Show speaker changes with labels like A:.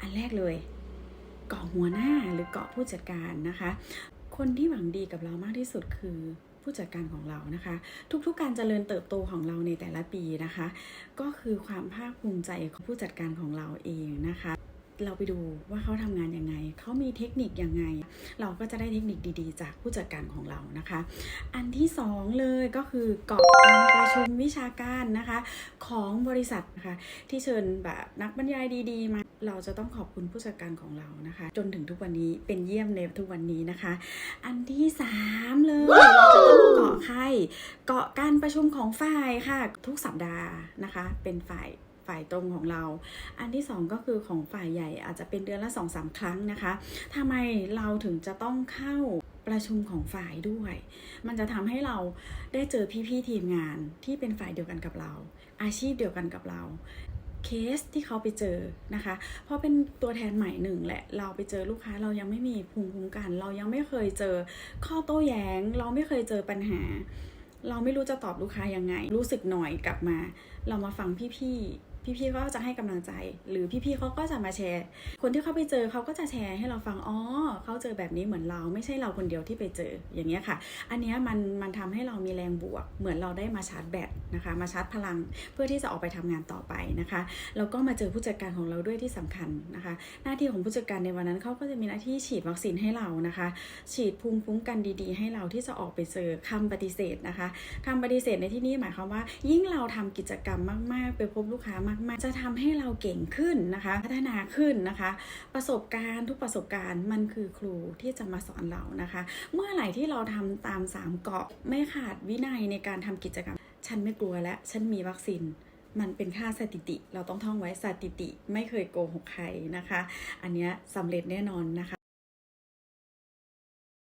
A: อันแรกเลยเกาะหัวหน้าหรือเกาะผู้จัดการนะคะ คนที่หวังดีกับเรามากที่สุดคือผู้จัดการของเรานะคะ ทุกๆ การเจริญเติบโตของเราในแต่ละปีนะคะ ก็คือความภาคภูมิใจของผู้จัดการของเราเองนะคะ เราไปดูว่าเขาทำงานยังไง เขามีเทคนิคยังไง เราก็จะได้เทคนิคดีๆ จากผู้จัดการของเรานะคะ อันที่สองเลยก็คือเกาะการประชุมวิชาการนะคะ ของบริษัทนะคะที่เชิญแบบนักบรรยายดี ๆ มา เราจะต้องขอบคุณผู้จัดการของเรานะคะ จนถึงทุกวันนี้เป็นเยี่ยมในทุกวันนี้นะคะ อันที่สามเลยเราจะต้องเกาะใครเกาะการประชุมของฝ่ายค่ะ ทุกสัปดาห์นะคะ เป็นฝ่ายฝ่ายตรงของเรา อันที่สองก็คือของฝ่ายใหญ่อาจจะเป็นเดือนละสองสามครั้งนะคะทำไมเราถึงจะต้องเข้าประชุมของฝ่ายด้วย มันจะทำให้เราได้เจอพี่ๆทีมงานที่เป็นฝ่ายเดียวกันกับเรา อาชีพเดียวกันกับเรา เคสที่เขาไปเจอนะคะ เพราะเป็นตัวแทนใหม่หนึ่งแหละ เราไปเจอลูกค้าเรายังไม่มีภูมิคุ้มกัน เรายังไม่เคยเจอข้อโต้แย้ง เราไม่เคยเจอปัญหา เราไม่รู้จะตอบลูกค้ายังไง รู้สึกหน่อยกลับมา เรามาฟังพี่ๆ พี่ๆก็จะให้กำลังใจ หรือพี่ๆเขาก็จะมาแชร์ คนที่เขาไปเจอเขาก็จะแชร์ให้เราฟังอ๋อเขาเจอแบบนี้เหมือนเราไม่ใช่เราคนเดียวที่ไปเจออย่างเงี้ยค่ะ อันเนี้ยมันมันทำให้เรามีแรงบวก เหมือนเราได้มาชาร์จแบตนะคะ มาชาร์จพลังเพื่อที่จะออกไปทำงานต่อไปนะคะแล้วก็มาเจอผู้จัดการของเราด้วยที่สำคัญนะคะ หน้าที่ของผู้จัดการในวันนั้นเขาก็จะมีหน้าที่ฉีดวัคซีนให้เรานะคะ ฉีดภูมิคุ้มกันดีๆ ให้เราที่จะออกไปเจอคำปฏิเสธนะคะคำปฏิเสธในที่นี้หมายความว่า ยิ่งเราทำกิจกรรมมากๆ ไปพบลูกค้ามากๆ จะทำให้เราเก่งขึ้นนะคะ พัฒนาขึ้นนะคะ ประสบการณ์ทุกประสบการณ์มันคือครูที่จะมาสอนเรานะคะ เมื่อไหร่ที่เราทำตามสามเกาะไม่ขาดวินัยในการทำกิจกรรม ฉันไม่กลัวแล้วฉันมีวัคซีนมันเป็นค่าสถิติ เราต้องท่องไว้สถิติไม่เคยโกหกใครนะคะ อันนี้สำเร็จแน่นอนนะคะ